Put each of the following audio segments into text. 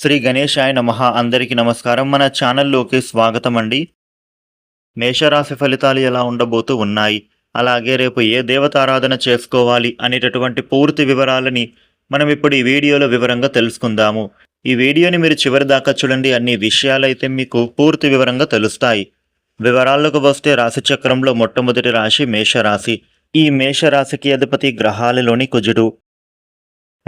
శ్రీ గణేశాయ నమః. అందరికీ నమస్కారం. మన ఛానల్లోకి స్వాగతం అండి మేషరాశి ఫలితాలు ఎలా ఉండబోతూ ఉన్నాయి? అలాగే రేపు ఏ దేవతారాధన చేసుకోవాలి అనేటటువంటి పూర్తి వివరాలని మనం ఇప్పుడు ఈ వీడియోలో వివరంగా తెలుసుకుందాము. ఈ వీడియోని మీరు చివరి దాకా చూడండి. అన్ని విషయాలైతే మీకు పూర్తి వివరంగా తెలుస్తాయి. వివరాల్లోకి వస్తే రాశిచక్రంలో మొట్టమొదటి రాశి మేషరాశి. ఈ మేషరాశికి అధిపతి గ్రహాలలోని కుజుడు.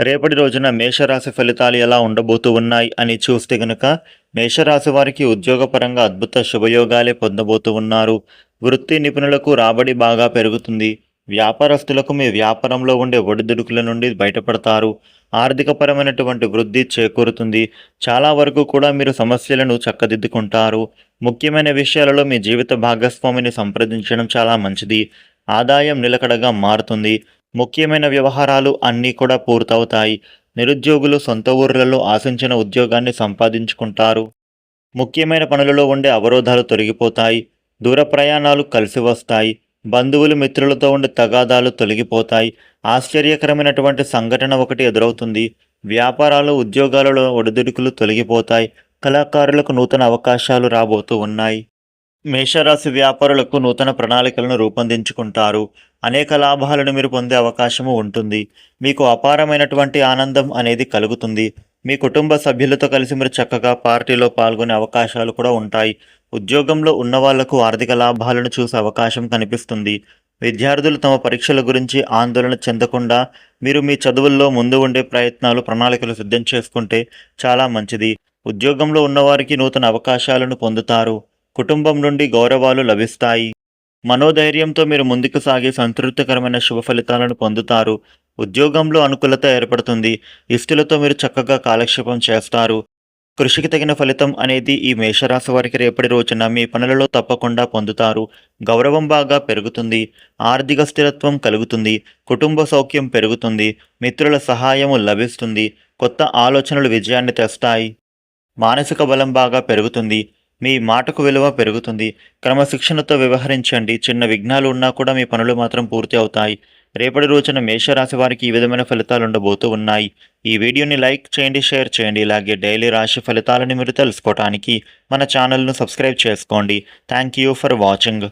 రేపటి రోజున మేషరాశి ఫలితాలు ఎలా ఉండబోతూ ఉన్నాయి అని చూస్తే గనుక మేషరాశి వారికి ఉద్యోగపరంగా అద్భుత శుభయోగాలే పొందబోతూ ఉన్నారు. వృత్తి నిపుణులకు రాబడి బాగా పెరుగుతుంది. వ్యాపారస్తులకు మీ వ్యాపారంలో ఉండే ఒడిదుడుకుల నుండి బయటపడతారు. ఆర్థికపరమైనటువంటి వృద్ధి చేకూరుతుంది. చాలా వరకు కూడా మీరు సమస్యలను చక్కదిద్దుకుంటారు. ముఖ్యమైన విషయాలలో మీ జీవిత భాగస్వామిని సంప్రదించడం చాలా మంచిది. ఆదాయం నిలకడగా మారుతుంది. ముఖ్యమైన వ్యవహారాలు అన్నీ కూడా పూర్తవుతాయి. నిరుద్యోగులు సొంత ఊర్లలో ఆశించిన ఉద్యోగాన్ని సంపాదించుకుంటారు. ముఖ్యమైన పనులలో ఉండే అవరోధాలు తొలగిపోతాయి. దూర ప్రయాణాలు కలిసి వస్తాయి. బంధువులు మిత్రులతో ఉండే తగాదాలు తొలగిపోతాయి. ఆశ్చర్యకరమైనటువంటి సంఘటన ఒకటి ఎదురవుతుంది. వ్యాపారాలు ఉద్యోగాలలో ఒడిదుడుకులు తొలగిపోతాయి. కళాకారులకు నూతన అవకాశాలు రాబోతూ ఉన్నాయి. మేషరాశి వ్యాపారులకు నూతన ప్రణాళికలను రూపొందించుకుంటారు. అనేక లాభాలను మీరు పొందే అవకాశము ఉంటుంది. మీకు అపారమైనటువంటి ఆనందం అనేది కలుగుతుంది. మీ కుటుంబ సభ్యులతో కలిసి మీరు చక్కగా పార్టీలో పాల్గొనే అవకాశాలు కూడా ఉంటాయి. ఉద్యోగంలో ఉన్న వాళ్ళకు ఆర్థిక లాభాలను చూసే అవకాశం కనిపిస్తుంది. విద్యార్థులు తమ పరీక్షల గురించి ఆందోళన చెందకుండా మీరు మీ చదువుల్లో ముందు ఉండే ప్రయత్నాలు ప్రణాళికలు సిద్ధం చేసుకుంటే చాలా మంచిది. ఉద్యోగంలో ఉన్నవారికి నూతన అవకాశాలను పొందుతారు. కుటుంబం నుండి గౌరవాలు లభిస్తాయి. మనోధైర్యంతో మీరు ముందుకు సాగి సంతృప్తికరమైన శుభ ఫలితాలను పొందుతారు. ఉద్యోగంలో అనుకూలత ఏర్పడుతుంది. ఇష్టలతో మీరు చక్కగా కాలక్షేపం చేస్తారు. కృషికి తగిన ఫలితం అనేది ఈ మేషరాశి వారికి రేపటి రోజున మీ పనులలో తప్పకుండా పొందుతారు. గౌరవం బాగా పెరుగుతుంది. ఆర్థిక స్థిరత్వం కలుగుతుంది. కుటుంబ సౌఖ్యం పెరుగుతుంది. మిత్రుల సహాయము లభిస్తుంది. కొత్త ఆలోచనలు విజయాన్ని తెస్తాయి. మానసిక బలం బాగా పెరుగుతుంది. మీ మాటకు విలువ పెరుగుతుంది. క్రమశిక్షణతో వ్యవహరించండి. చిన్న విఘ్నాలు ఉన్నా కూడా మీ పనులు మాత్రం పూర్తి అవుతాయి. రేపటి రోజున మేషరాశి వారికి ఈ విధమైన ఫలితాలు ఉండబోతూ ఉన్నాయి. ఈ వీడియోని లైక్ చేయండి షేర్ చేయండి. ఇలాగే డైలీ రాశి ఫలితాలను మీరు తెలుసుకోవడానికి మన ఛానల్ను సబ్స్క్రైబ్ చేసుకోండి. Thank you for watching.